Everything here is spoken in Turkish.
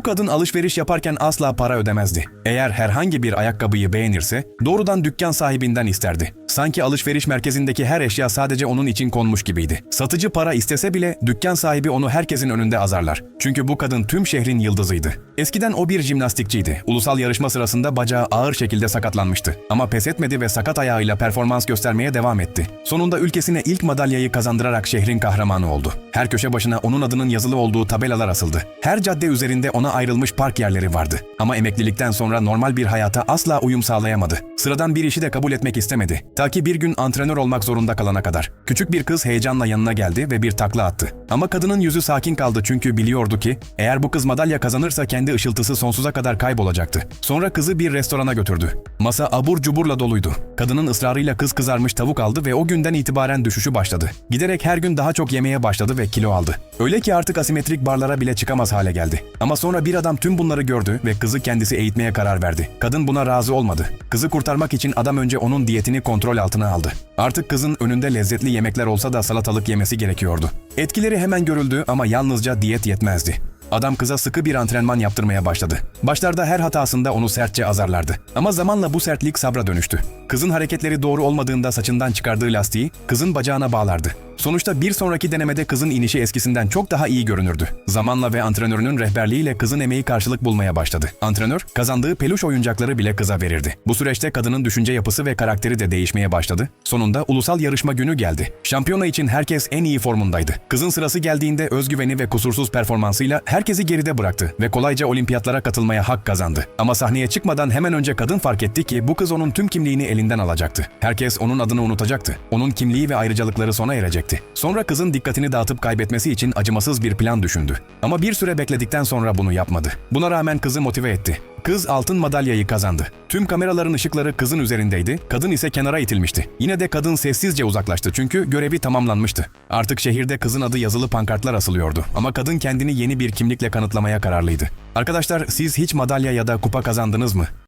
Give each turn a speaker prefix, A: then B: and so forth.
A: Bu kadın alışveriş yaparken asla para ödemezdi. Eğer herhangi bir ayakkabıyı beğenirse doğrudan dükkan sahibinden isterdi. Sanki alışveriş merkezindeki her eşya sadece onun için konmuş gibiydi. Satıcı para istese bile dükkan sahibi onu herkesin önünde azarlar. Çünkü bu kadın tüm şehrin yıldızıydı. Eskiden o bir jimnastikçiydi. Ulusal yarışma sırasında bacağı ağır şekilde sakatlanmıştı. Ama pes etmedi ve sakat ayağıyla performans göstermeye devam etti. Sonunda ülkesine ilk madalyayı kazandırarak şehrin kahramanı oldu. Her köşe başına onun adının yazılı olduğu tabelalar asıldı. Her cadde üzerinde ona ayrılmış park yerleri vardı. Ama emeklilikten sonra normal bir hayata asla uyum sağlayamadı. Sıradan bir işi de kabul etmek istemedi. Ta ki bir gün antrenör olmak zorunda kalana kadar. Küçük bir kız heyecanla yanına geldi ve bir takla attı. Ama kadının yüzü sakin kaldı çünkü biliyordu ki eğer bu kız madalya kazanırsa kendi ışıltısı sonsuza kadar kaybolacaktı. Sonra kızı bir restorana götürdü. Masa abur cuburla doluydu. Kadının ısrarıyla kız kızarmış tavuk aldı ve o günden itibaren düşüşü başladı. Giderek her gün daha çok yemeye başladı ve kilo aldı. Öyle ki artık asimetrik barlara bile çıkamaz hale geldi. Ama sonra bir adam tüm bunları gördü ve kızı kendisi eğitmeye karar verdi. Kadın buna razı olmadı. Kızı kurtarmak için adam önce onun diyetini kontrol altına aldı. Artık kızın önünde lezzetli yemekler olsa da salatalık yemesi gerekiyordu. Etkileri hemen görüldü ama yalnızca diyet yetmezdi. Adam kıza sıkı bir antrenman yaptırmaya başladı. Başlarda her hatasında onu sertçe azarlardı. Ama zamanla bu sertlik sabra dönüştü. Kızın hareketleri doğru olmadığında saçından çıkardığı lastiği kızın bacağına bağlardı. Sonuçta bir sonraki denemede kızın inişi eskisinden çok daha iyi görünürdü. Zamanla ve antrenörünün rehberliğiyle kızın emeği karşılık bulmaya başladı. Antrenör kazandığı peluş oyuncakları bile kıza verirdi. Bu süreçte kadının düşünce yapısı ve karakteri de değişmeye başladı. Sonunda ulusal yarışma günü geldi. Şampiyona için herkes en iyi formundaydı. Kızın sırası geldiğinde özgüveni ve kusursuz performansıyla herkesi geride bıraktı ve kolayca olimpiyatlara katılmaya hak kazandı. Ama sahneye çıkmadan hemen önce kadın fark etti ki bu kız onun tüm kimliğini elinden alacaktı. Herkes onun adını unutacaktı. Onun kimliği ve ayrıcalıkları sona erecekti. Sonra kızın dikkatini dağıtıp kaybetmesi için acımasız bir plan düşündü. Ama bir süre bekledikten sonra bunu yapmadı. Buna rağmen kızı motive etti. Kız altın madalyayı kazandı. Tüm kameraların ışıkları kızın üzerindeydi, kadın ise kenara itilmişti. Yine de kadın sessizce uzaklaştı çünkü görevi tamamlanmıştı. Artık şehirde kızın adı yazılı pankartlar asılıyordu. Ama kadın kendini yeni bir kimlikle kanıtlamaya kararlıydı. Arkadaşlar siz hiç madalya ya da kupa kazandınız mı?